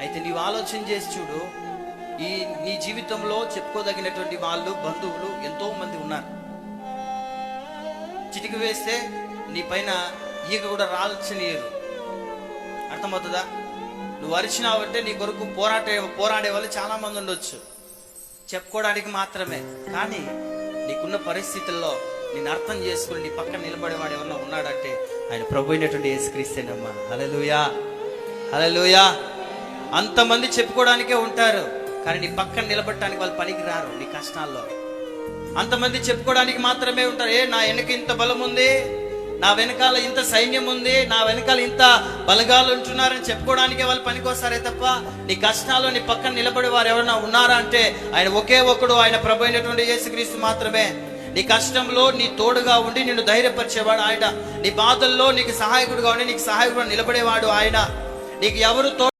అయితే నీవు ఆలోచన చేసి చూడు. ఈ నీ జీవితంలో చెప్పుకోదగినటువంటి వాళ్ళు బంధువులు ఎంతో మంది ఉన్నారు. చిటికి వేస్తే నీ పైన ఈగ కూడా రాల్చనీయరు అర్థమవుతుందా? నువ్వు అరిచినావంటే నీ కొరకు పోరాటే పోరాడే వాళ్ళు చాలా మంది ఉండొచ్చు. చెప్పుకోవడానికి మాత్రమే. కానీ నీకున్న పరిస్థితుల్లో నేను అర్థం చేసుకుని నీ పక్కన నిలబడేవాడు ఎవరన్నా ఉన్నాడంటే ఆయన ప్రభు అయినటువంటి యేసుక్రీస్తేనమ్మా హలలుయా హలలుయా అంతమంది చెప్పుకోవడానికే ఉంటారు. కానీ నీ పక్కన నిలబడటానికి వాళ్ళు పనికి రారు నీ కష్టాల్లో. అంతమంది చెప్పుకోవడానికి మాత్రమే ఉంటారు. ఏ నా వెనక ఇంత బలం ఉంది? నా వెనకాల ఇంత సైన్యం ఉంది? నా వెనకాల ఇంత బలగాలు ఉంటున్నారని చెప్పుకోవడానికే వాళ్ళు పనికొస్తారే తప్ప నీ కష్టాల్లో నీ పక్కన నిలబడి వారు ఎవరైనా ఉన్నారా అంటే ఆయన ఒకే ఒకడు ఆయన ప్రభు అయినటువంటి యేసుక్రీస్తు మాత్రమే. నీ కష్టంలో నీ తోడుగా ఉండి నిన్ను ధైర్యపరిచేవాడు ఆయన. నీ బాధల్లో నీకు సహాయకుడుగా ఉండి నీకు సహాయకుడు నిలబడేవాడు ఆయన. నీకు ఎవరు తో